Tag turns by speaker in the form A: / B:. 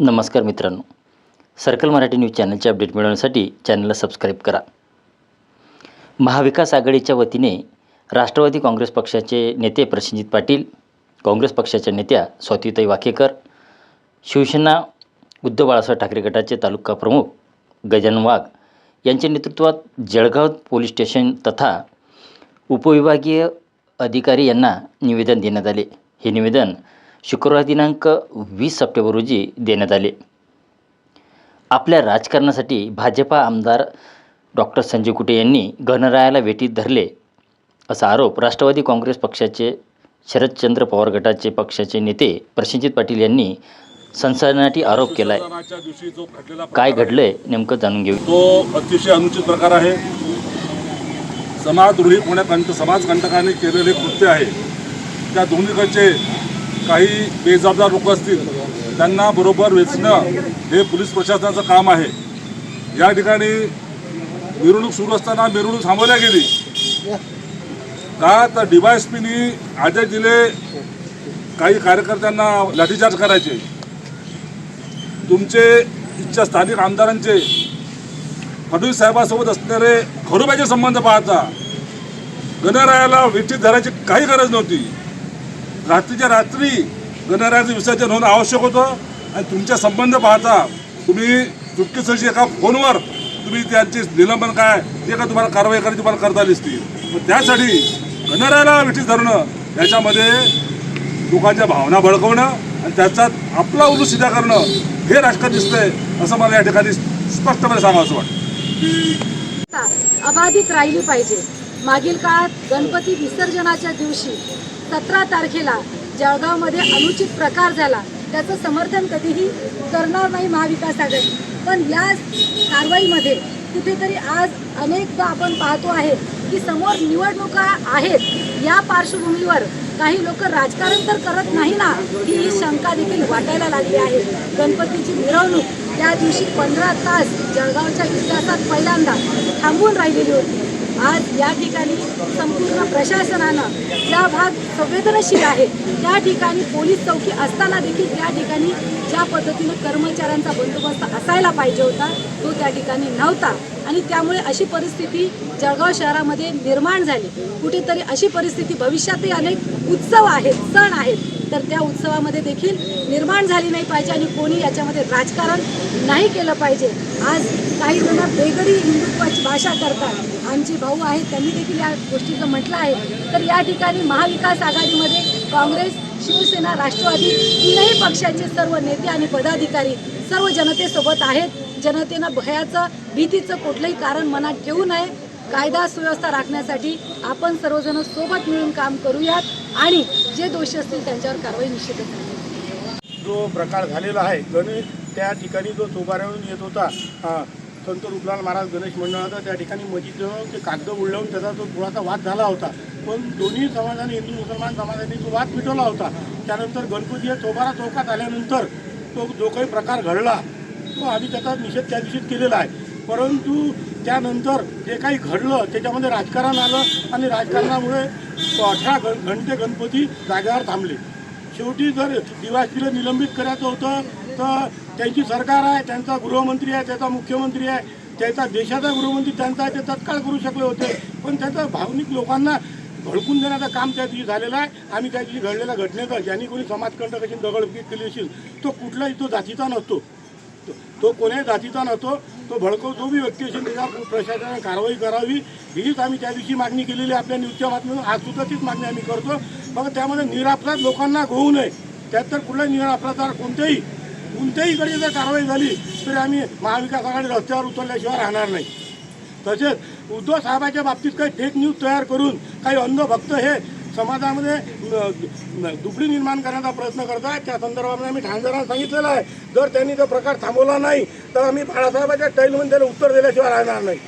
A: नमस्कार मित्रांनो. Circle Marathi news चॅनलचे अपडेट मिळवण्यासाठी चॅनलला सबस्क्राईब करा. महाविकास आघाडीच्या वतीने राष्ट्रवादी काँग्रेस पक्षाचे नेते प्रसेनजित पाटील काँग्रेस पक्षाच्या नेत्या स्वातीताई वाकेकर शिवसेना उद्धव बाळासाहेब ठाकरे गटाचे तालुका प्रमुख गजानन वाघ यांच्या नेतृत्वात जळगाव पोलीस स्टेशन तथा उपविभागीय अधिकारी यांना निवेदन देण्यात आले. हे निवेदन शुक्रवार दिनांक वीस सप्टेंबर रोजी देण्यात आले. आपल्या राजकारणासाठी भाजपा आमदार डॉक्टर संजय कुटे यांनी गणरायाला वेटीत धरले असा आरोप राष्ट्रवादी काँग्रेस पक्षाचे शरदचंद्र पवार गटाचे पक्षाचे नेते प्रशंजित पाटील यांनी सनसनाटी आरोप केला आहे काय घडलंय नेमकं जाणून घेऊ.
B: तो अतिशय अनुचित प्रकार आहे. समाजद्रोही कोण्या समाजकंटकाने केलेले कृत्य आहे. त्या दोन्हीकडचे काही बेजबाबदार लोक असतील त्यांना बरोबर वेचणं हे पोलीस प्रशासनाचं काम आहे. या ठिकाणी मिरवणूक सुरू असताना मिरवणूक थांबवल्या गेली. का तर डीवायएसपीनी आदेश दिले काही कार्यकर्त्यांना लाठीचार्ज करायचे. तुमचे इच्छा स्थानिक आमदारांचे फडणवीस साहेबांसोबत असणारे खरोब्याचे संबंध पाहता गणरायाला वेठीत धरायची काही गरज नव्हती. रात्रीच्या रात्री गणरायाचं विसर्जन होणं आवश्यक होतं. आणि तुमच्या संबंध पाहता तुम्ही चुटकीसरशी एका फोनवर तुम्ही त्यांचे निलंबन काय ते का तुम्हाला कारवाई करायची तुम्हाला करता दिसते मग त्यासाठी गणरायाला वेठीत धरणं याच्यामध्ये लोकांच्या भावना भडकवणं आणि त्याच्यात आपला उलू सिधा करणं हे राजकारण दिसतंय असं मला या ठिकाणी स्पष्टपणे सांगावं असं वाटतं.
C: अबाधित राहिली पाहिजे. मागील काळात गणपती विसर्जनाच्या दिवशी सतरा तारखेला जळगावमध्ये अनुचित प्रकार झाला. त्याचं समर्थन कधीही करणार नाही महाविकास आघाडी. पण या कारवाईमध्ये कुठेतरी आज अनेकदा आपण पाहतो आहे की समोर निवडणुका आहेत. या पार्श्वभूमीवर काही लोक राजकारण तर करत नाही ना ही ही शंका देखील वाटायला लागली आहे. गणपतीची मिरवणूक त्या दिवशी पंधरा तास जळगावच्या इतिहासात पहिल्यांदा थांबून राहिलेली होती. आज या ठिकाणी संपूर्ण प्रशासनानं ज्या भाग संवेदनशील आहे त्या ठिकाणी पोलीस चौकी असताना देखील त्या ठिकाणी ज्या पद्धतीनं कर्मचाऱ्यांचा बंदोबस्त असायला पाहिजे होता तो त्या ठिकाणी नव्हता. आणि त्यामुळे अशी परिस्थिती जळगाव शहरामध्ये निर्माण झाली. कुठेतरी अशी परिस्थिती भविष्यातही अनेक उत्सव आहेत सण आहेत. तर त्या उत्सवामध्ये देखील निर्माण झाली नाही पाहिजे आणि कोणी याच्यामध्ये राजकारण नाही केलं पाहिजे. आज काही जण बेगडी हिंदुत्वाची भाषा करतात. आमचे भाऊ आहेत त्यांनी देखील या गोष्टीचं म्हटलं आहे. तर या ठिकाणी महाविकास आघाडीमध्ये काँग्रेस शिवसेना राष्ट्रवादी तीनही पक्षाचे सर्व नेते आणि पदाधिकारी सर्व जनतेसोबत आहेत. जनतेनं भयाचं भीतीचं कुठलंही कारण मनात ठेवू नये. कायदा सुव्यवस्था राखण्यासाठी आपण सर्वजण सोबत मिळून काम करूयात आणि जे दोषी असतील त्यांच्यावर कारवाई निश्चितच
D: जो प्रकार झालेला आहे गणेश त्या ठिकाणी जो चोबाऱ्यावरून येत होता संत रुपलाल महाराज गणेश मंडळाचा त्या ठिकाणी मस्जिदजवळ ते कागद उडल्याहून त्याचा तो थोडासा वाद झाला होता. पण दोन्ही समाजाने हिंदू मुसलमान समाजाने तो वाद मिटवला होता. त्यानंतर गणपती या चोबारा चौकात आल्यानंतर तो जो काही प्रकार घडला तो आम्ही त्याचा निषेध त्या दिवशीच केलेला आहे. परंतु त्यानंतर जे काही घडलं त्याच्यामध्ये राजकारण आलं आणि राजकारणामुळे अठरा घं घंटे गणपती जागेवर थांबले. शेवटी जर दिवासीला निलंबित करायचं होतं तर त्यांची सरकार आहे त्यांचा गृहमंत्री आहे त्याचा मुख्यमंत्री आहे त्याचा देशाचा गृहमंत्री त्यांचा आहे ते तत्काळ करू शकले होते. पण त्याचा भावनिक लोकांना भडकून देण्याचं काम त्या दिवशी झालेलं आहे. आम्ही त्या दिवशी घडलेल्या घटनेचा ज्यांनी कोणी समाजकंटकाची दगडफेक केली असेल तो कुठलाही तो जातीचा नसतो. तो- तो कोण्याही जातीचा नसतो. तो भडकवतो मी व्यक्ती असेल त्याच्यावर प्रशासनाने कारवाई करावी. हीच आम्ही त्या दिवशी मागणी केलेली आपल्या न्यूजच्या बातमीतून आज सुद्धा तीच मागणी आम्ही करतो. मग त्यामध्ये निरापराध लोकांना होऊ नये. त्यात तर कुठलाही निरापराधावर कोणत्याही कोणत्याहीकडे जर कारवाई झाली तरी आम्ही महाविकास आघाडी रस्त्यावर उतरल्याशिवाय राहणार नाही. तसेच उद्धव साहेबाच्या बाबतीत काही फेक न्यूज तयार करून काही अंधभक्त हे समाजामध्ये न- दुबळी निर्माण करण्याचा प्रयत्न करत आहेत त्या संदर्भामध्ये आम्ही ठाणेदारांना सांगितलेलं आहे. जर त्यांनी तो प्रकार थांबवला नाही तर आम्ही बाळासाहेबाच्या टैलमध्ये त्याला उत्तर दिल्याशिवाय राहणार नाही.